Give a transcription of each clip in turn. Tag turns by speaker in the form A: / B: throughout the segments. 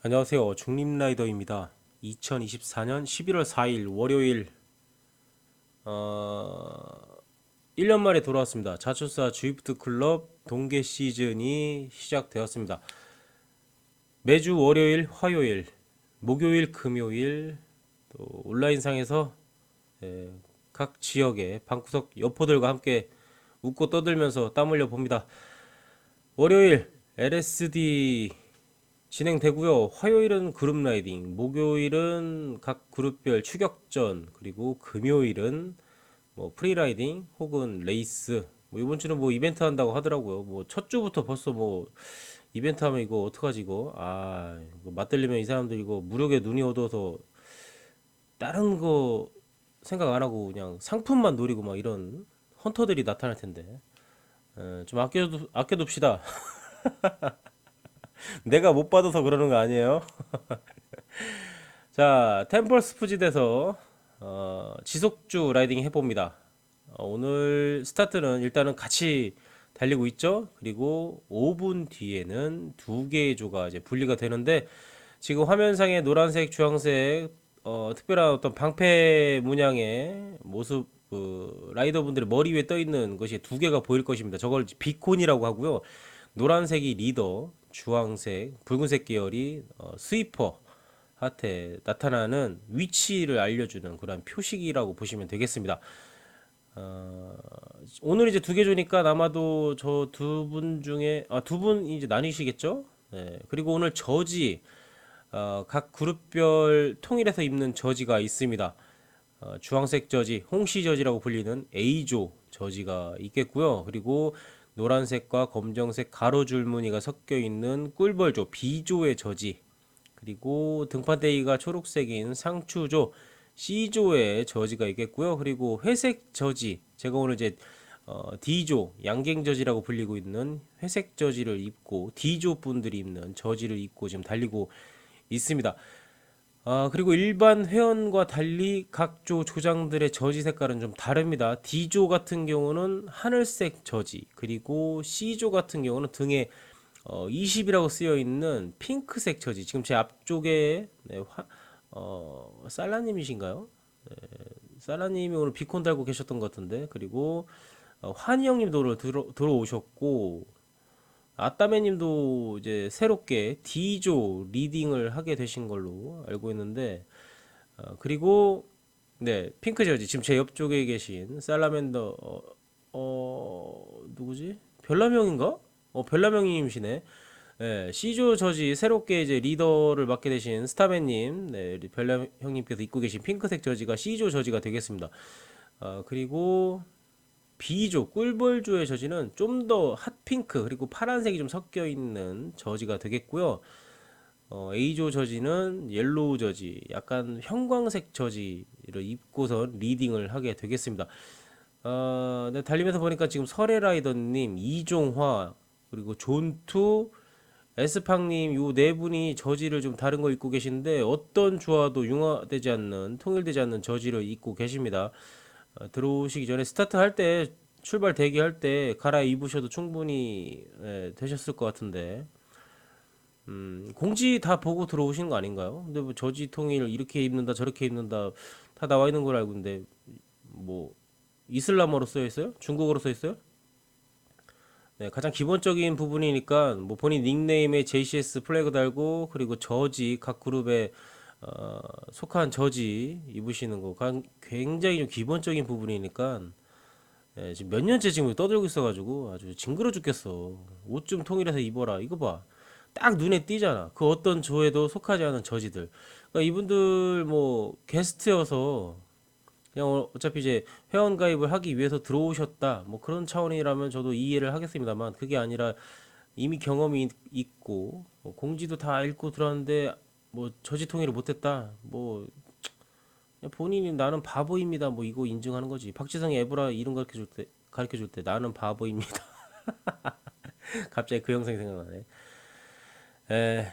A: 안녕하세요. 중립라이더입니다. 2024년 11월 4일 월요일 어 1년 만에 돌아왔습니다. 자초사 주이프트 클럽 동계 시즌이 시작되었습니다. 매주 월요일, 화요일, 목요일, 금요일 또 온라인상에서 예, 각 지역의 방구석 여포들과 함께 웃고 떠들면서 땀 흘려 봅니다. 월요일 LSD 진행되고요. 화요일은 그룹 라이딩, 목요일은 각 그룹별 추격전, 그리고 금요일은 뭐 프리 라이딩 혹은 레이스. 뭐 이번 주는 뭐 이벤트 한다고 하더라고요. 뭐 첫 주부터 벌써 뭐 이벤트 하면 이거 어떡하지 이거? 아, 이거 맞들리면 이 사람들 이거 무력에 눈이 어두워서 다른 거 생각 안 하고 그냥 상품만 노리고 막 이런 헌터들이 나타날 텐데. 에, 좀 아껴 아껴둡시다. 내가 못 받아서 그러는 거 아니에요? 자, 템플 스 푸짓에서 어, 지속주 라이딩 해봅니다. 어, 오늘 스타트는 일단은 같이 달리고 있죠. 그리고 5분 뒤에는 두 개의 조가 이제 분리가 되는데 지금 화면상에 노란색, 주황색 어, 특별한 어떤 방패 문양의 모습 그 라이더분들의 머리 위에 떠 있는 것이 두 개가 보일 것입니다. 저걸 비콘이라고 하고요. 노란색이 리더, 주황색, 붉은색 계열이 어, 스위퍼한테 나타나는 위치를 알려주는 그런 표식이라고 보시면 되겠습니다. 어, 오늘 이제 두개 조니까 아마도 저 두 분 중에 아, 두 분 이제 나뉘시겠죠? 네. 그리고 오늘 저지 어, 각 그룹별 통일해서 입는 저지가 있습니다. 어, 주황색 저지, 홍시 저지라고 불리는 A조 저지가 있겠고요. 그리고 노란색과 검정색 가로 줄 무늬가 섞여 있는 꿀벌조 B조의 저지, 그리고 등판대기가 초록색인 상추조 C조의 저지가 있겠고요. 그리고 회색 저지, 제가 오늘 이제 어, D조 양갱 저지라고 불리고 있는 회색 저지를 입고 D조 분들이 입는 저지를 입고 지금 달리고 있습니다. 아, 그리고 일반 회원과 달리 각조 조장들의 저지 색깔은 좀 다릅니다. D조 같은 경우는 하늘색 저지, 그리고 C조 같은 경우는 등에 어, 20이라고 쓰여 있는 핑크색 저지. 지금 제 앞쪽에 네, 화, 어, 살라님이신가요? 네, 살라님이 오늘 비콘 달고 계셨던 것 같은데, 그리고 어, 환희 형님도 들어, 들어오셨고, 아따매님도 이제 새롭게 D조 리딩을 하게 되신 걸로 알고 있는데 어, 그리고 네 핑크 저지 지금 제 옆쪽에 계신 살라맨더 어, 어 누구지 별남형인가? 어 별남형님이시네. 네, C조 저지 새롭게 이제 리더를 맡게 되신 스타맨님, 네, 별남 형님께서 입고 계신 핑크색 저지가 C조 저지가 되겠습니다. 어, 그리고 B조 꿀벌조의 저지는 좀 더 핫핑크 그리고 파란색이 좀 섞여 있는 저지가 되겠고요. 어, A조 저지는 옐로우 저지, 약간 형광색 저지를 입고서 리딩을 하게 되겠습니다. 어, 네, 달리면서 보니까 지금 설애라이더님, 이종화, 그리고 존투, 에스팡님 요 네 분이 저지를 좀 다른 거 입고 계신데 어떤 조화도 융화되지 않는 통일되지 않는 저지를 입고 계십니다. 어, 들어오시기 전에 스타트 할 때 출발 대기할 때 갈아입으셔도 충분히 예, 되셨을 것 같은데 음, 공지 다 보고 들어오신 거 아닌가요? 근데 뭐 저지 통일 이렇게 입는다 저렇게 입는다 다 나와 있는 걸 알고 있는데 뭐 이슬람어로 써 있어요? 중국어로 써 있어요? 네, 가장 기본적인 부분이니까 뭐 본인 닉네임에 JCS 플래그 달고 그리고 저지 각 그룹에 어, 속한 저지 입으시는 거 가- 굉장히 좀 기본적인 부분이니까 예, 지금 몇 년째 지금 떠들고 있어가지고 아주 징그러 죽겠어. 옷 좀 통일해서 입어라. 이거 봐. 딱 눈에 띄잖아. 그 어떤 조에도 속하지 않은 저지들. 그러니까 이분들 뭐 게스트여서 그냥 어- 어차피 이제 회원 가입을 하기 위해서 들어오셨다. 뭐 그런 차원이라면 저도 이해를 하겠습니다만 그게 아니라 이미 경험이 있- 있고 뭐 공지도 다 읽고 들었는데 뭐 저지 통일을 못했다. 뭐 본인이 나는 바보입니다. 뭐 이거 인증하는 거지. 박지성이 에브라 이름 가르쳐 줄 때 가르쳐 줄 때 나는 바보입니다. 갑자기 그 영상이 생각나네. 에,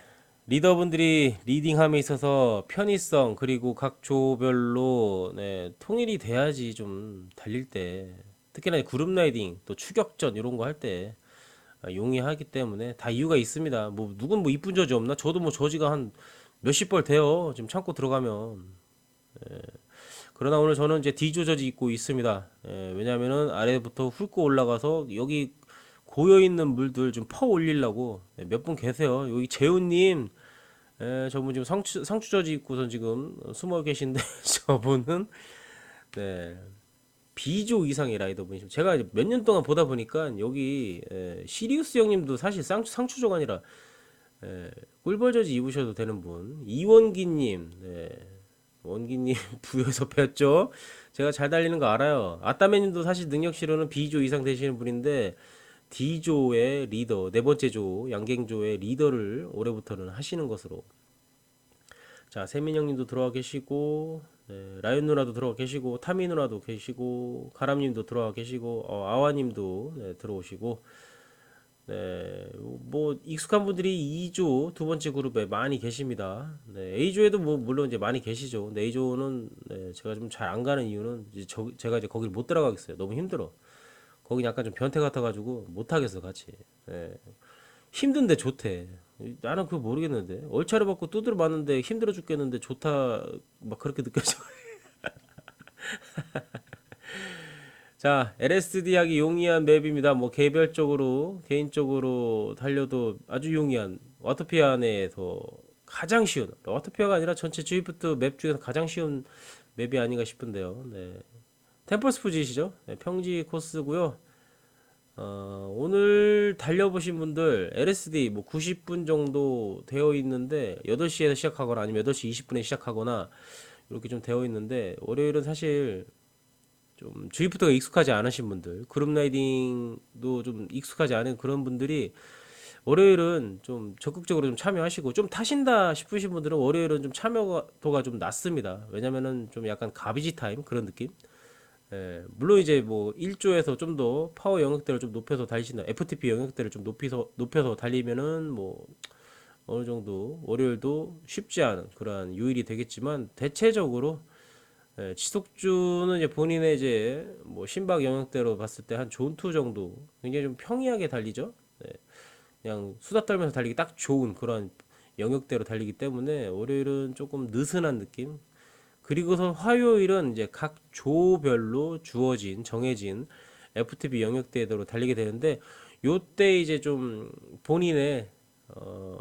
A: 리더분들이 리딩함에 있어서 편의성 그리고 각 조별로 네, 통일이 돼야지 좀 달릴 때 특히나 그룹 라이딩 또 추격전 이런 거 할때 아, 용이하기 때문에 다 이유가 있습니다. 뭐 누군 뭐 이쁜 저지 없나? 저도 뭐 저지가 한 몇십 벌 돼요. 지금 창고 들어가면. 예. 그러나 오늘 저는 이제 D조 저지 입고 있습니다. 예, 왜냐면은 아래부터 훑고 올라가서 여기 고여 있는 물들 좀 퍼 올리려고 몇분 계세요. 여기 재훈님, 예, 저분 지금 상추 상추 저지 입고선 지금 숨어 계신데 저분은 네. B조 이상의 라이더분이시죠. 제가 몇 년 동안 보다 보니까 여기 에, 시리우스 형님도 사실 쌍, 상추조가 아니라 에, 꿀벌저지 입으셔도 되는 분. 이원기님, 네. 원기님 부여에서 뵀죠. 제가 잘 달리는 거 알아요. 아따매님도 사실 능력치로는 B조 이상 되시는 분인데 D조의 리더, 네 번째 조, 양갱조의 리더를 올해부터는 하시는 것으로. 자, 세민 형님도 들어와 계시고, 네, 라이언 누나도 들어와 계시고, 타미 누나도 계시고, 가람님도 들어와 계시고, 어, 아와님도 네, 들어오시고, 네, 뭐 익숙한 분들이 2조 두 번째 그룹에 많이 계십니다. 네, A조에도 뭐 물론 이제 많이 계시죠. 근데 A조는 네, 제가 좀 잘 안 가는 이유는 이제 저, 제가 이제 거길 못 들어가겠어요. 너무 힘들어. 거기 약간 좀 변태 같아가지고 못 하겠어 같이. 네. 힘든데 좋대. 나는 그거 모르겠는데 얼차려 받고 두드려 맞는데 힘들어 죽겠는데 좋다 막 그렇게 느껴져. 자, LSD 하기 용이한 맵입니다. 뭐 개별적으로 개인적으로 달려도 아주 용이한 와토피아 내에서 가장 쉬운 와토피아가 아니라 전체 주위부터 맵 중에서 가장 쉬운 맵이 아닌가 싶은데요. 네. 템플스 푸지시죠? 네, 평지 코스고요. 어, 오늘 달려보신 분들 LSD 뭐 90분 정도 되어 있는데 8시에서 시작하거나 아니면 8시 20분에 시작하거나 이렇게 좀 되어 있는데 월요일은 사실 좀 주위부터가 익숙하지 않으신 분들 그룹 라이딩도 좀 익숙하지 않은 그런 분들이 월요일은 좀 적극적으로 좀 참여하시고 좀 타신다 싶으신 분들은 월요일은 좀 참여도가 좀 낮습니다. 왜냐면은 좀 약간 가비지 타임 그런 느낌. 예, 물론 이제 뭐 1조에서 좀 더 파워 영역대를 좀 높여서 달리신다. FTP 영역대를 좀 높여서 높여서 달리면은 뭐 어느 정도 월요일도 쉽지 않은 그러한 요일이 되겠지만 대체적으로 예, 지속주는 이제 본인의 이제 뭐 심박 영역대로 봤을 때 한 존투 정도 굉장히 좀 평이하게 달리죠. 네, 그냥 수다 떨면서 달리기 딱 좋은 그런 영역대로 달리기 때문에 월요일은 조금 느슨한 느낌. 그리고서 화요일은 이제 각 조별로 주어진 정해진 FTP 영역대로 달리게 되는데 요때 이제 좀 본인의 어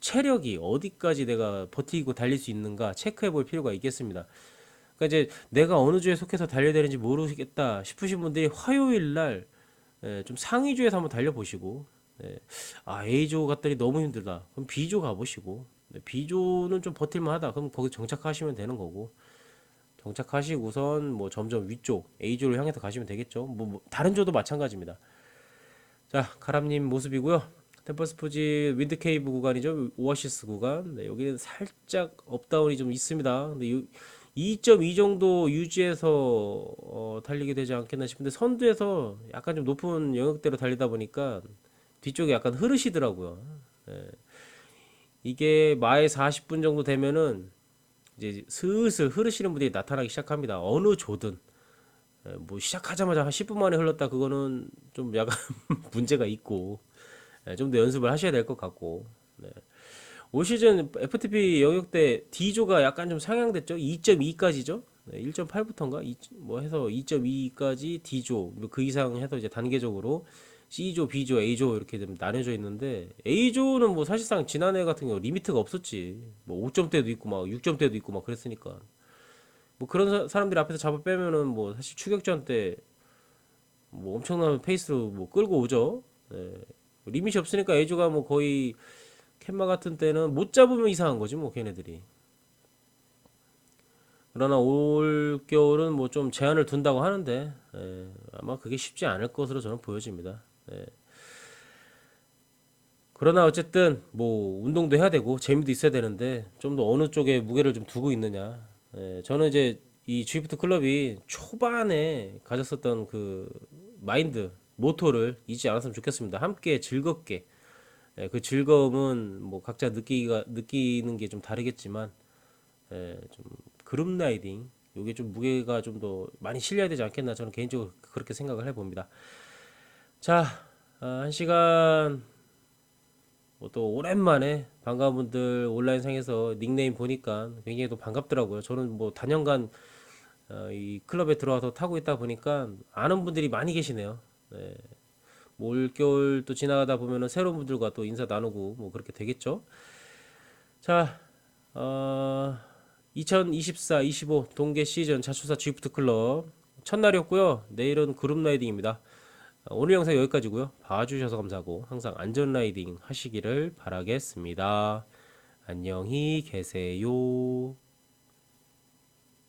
A: 체력이 어디까지 내가 버티고 달릴 수 있는가 체크해 볼 필요가 있겠습니다. 그러니까 이제 내가 어느 주에 속해서 달려야 되는지 모르겠다 싶으신 분들이 화요일 날 예, 좀 상위 주에서 한번 달려보시고 예, 아 A조 갔더니 너무 힘들다. 그럼 B조 가보시고 네, B조는 좀 버틸만하다. 그럼 거기 정착하시면 되는 거고 정착하시고선 뭐 점점 위쪽 A조를 향해서 가시면 되겠죠. 뭐, 뭐 다른 조도 마찬가지입니다. 자 카람님 모습이고요. 템퍼스푸지 윈드케이브 구간이죠. 오아시스 구간. 네, 여기는 살짝 업다운이 좀 있습니다. 근데 2.2 정도 유지해서 어, 달리게 되지 않겠나 싶은데 선두에서 약간 좀 높은 영역대로 달리다 보니까 뒤쪽에 약간 흐르시더라고요. 예. 이게 마에 40분 정도 되면은 이제 슬슬 흐르시는 분들이 나타나기 시작합니다. 어느 조든 예, 뭐 시작하자마자 한 10분 만에 흘렀다 그거는 좀 약간 문제가 있고 예, 좀더 연습을 하셔야 될 것 같고 네. 올 시즌 FTP 영역대 D조가 약간 좀 상향됐죠. 2.2까지죠. 네, 1.8부터인가? 뭐 해서 2.2까지 D조, 뭐그 이상 해서 이제 단계적으로 C조, B조, A조 이렇게 좀 나뉘어져 있는데 A조는 뭐 사실상 지난해 같은 경우 리미트가 없었지. 뭐 5점대도 있고 막 6점대도 있고 막 그랬으니까. 뭐 그런 사- 사람들이 앞에서 잡아 빼면은 뭐 사실 추격전 때 뭐 엄청난 페이스로 뭐 끌고 오죠. 네. 리밋이 없으니까 A조가 뭐 거의 캔마 같은 때는 못 잡으면 이상한 거지 뭐 걔네들이. 그러나 올 겨울은 뭐 좀 제한을 둔다고 하는데 예, 아마 그게 쉽지 않을 것으로 저는 보여집니다. 예. 그러나 어쨌든 뭐 운동도 해야 되고 재미도 있어야 되는데 좀 더 어느 쪽에 무게를 좀 두고 있느냐. 예, 저는 이제 이 G프트 클럽이 초반에 가졌었던 그 마인드 모토를 잊지 않았으면 좋겠습니다. 함께 즐겁게 예, 그 즐거움은 뭐 각자 느끼기가 느끼는 게 좀 다르겠지만 예, 좀 그룹 라이딩 요게 좀 무게가 좀 더 많이 실려야 되지 않겠나 저는 개인적으로 그렇게 생각을 해봅니다. 자, 아, 한 시간 뭐 또 오랜만에 반가운 분들 온라인 상에서 닉네임 보니까 굉장히 또 반갑더라고요. 저는 뭐 단연간 어, 이 클럽에 들어와서 타고 있다 보니까 아는 분들이 많이 계시네요. 네. 뭐 올겨울 또 지나가다 보면은 새로운 분들과 또 인사 나누고 뭐 그렇게 되겠죠. 자, 어, 2024-25 동계 시즌 자초사 G프트 클럽 첫날이었고요. 내일은 그룹 라이딩입니다. 어, 오늘 영상 여기까지고요. 봐주셔서 감사하고 항상 안전 라이딩 하시기를 바라겠습니다. 안녕히 계세요.